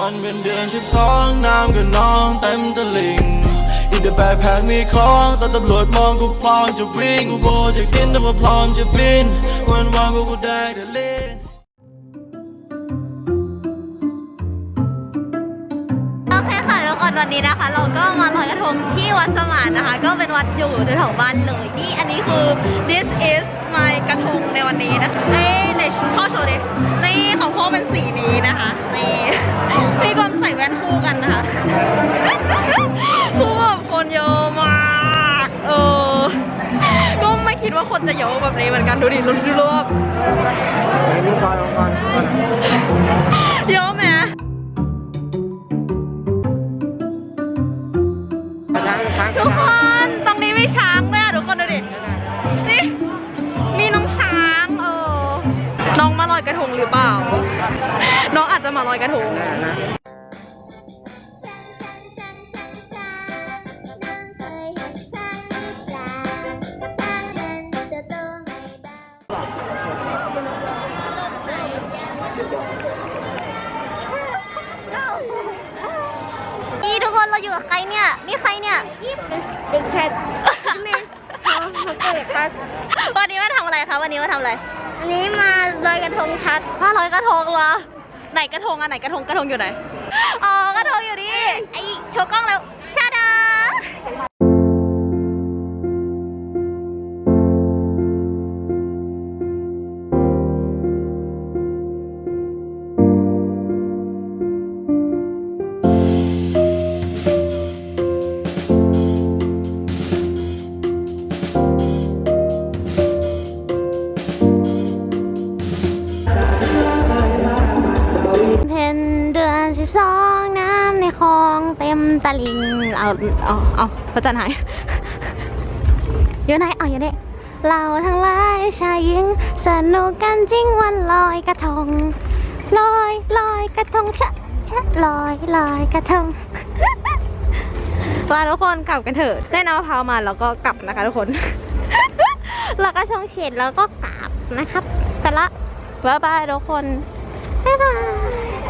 วันเป็นเดือนสิบสองน้ำก็นองเต็มตะลิงอีเดแบกแพกมีของตอนตำรวจมองกูพร้อมจะวิ่งกูโฟจากดินแต่ว่าพร้อมจะบินวันวางกูกูได้แต่เล่นโอเคค่ะแล้วก่อนวันนี้นะคะ เราก็มาลอยกระทงที่วัดสมานนะคะ ก็เป็นวัดอยู่แถวบ้านเลยนี่อันนี้คือ this is my กระทงในวันนี้นะคะในในพ่อโชว์ดินี่ ใส่แว่นคู่กันนะคะคือแบบคนเยอะมากเออก็ไม่คิดว่าคนจะเยอะแบบนี้เหมือนกันดูดิรดูรอบเยอะไหมทุกคนตรงนี้มีช้างด้วยอะทุกคนดูดินี่มีน้องช้างเออน้องมาลอยกระทงหรือเปล่า น้องอาจจะมาลอยกระทง นี่ทุกคนเราอยู่กับใครเนี่ยนี่ใครเนี่ยเด็กแคทแม่เขาเขาเกิดครับวันนี้มาทำอะไรคะวันนี้มาทำอะไรอันนี้มาลอยกระทงทัดมาลอยกระทงเหรอไหนกระทงอะไหนกระทงกระทงอยู่ไหนอ๋อกระทงอยู่นี่ไอโชว์กล้องแล้ว เต็มตลิ่งเอาเอาเอาพระจันทร์หายอยู่ไหนเอาอยู่นี่เราทั้งหลายชายหญิง สนุกกันจริงวันลอยกระทงลอยลอยกระทงชะชะลอยลอยกระทงว่าทุกคนกลับกันเถอะได้น้ำมะพร้าวมาแล้วก็กลับนะคะทุกคนแล้วก็ชงเสร็จแล้วก็กลับนะครับไปละบ๊ายบายทุกคนบ๊ายบาย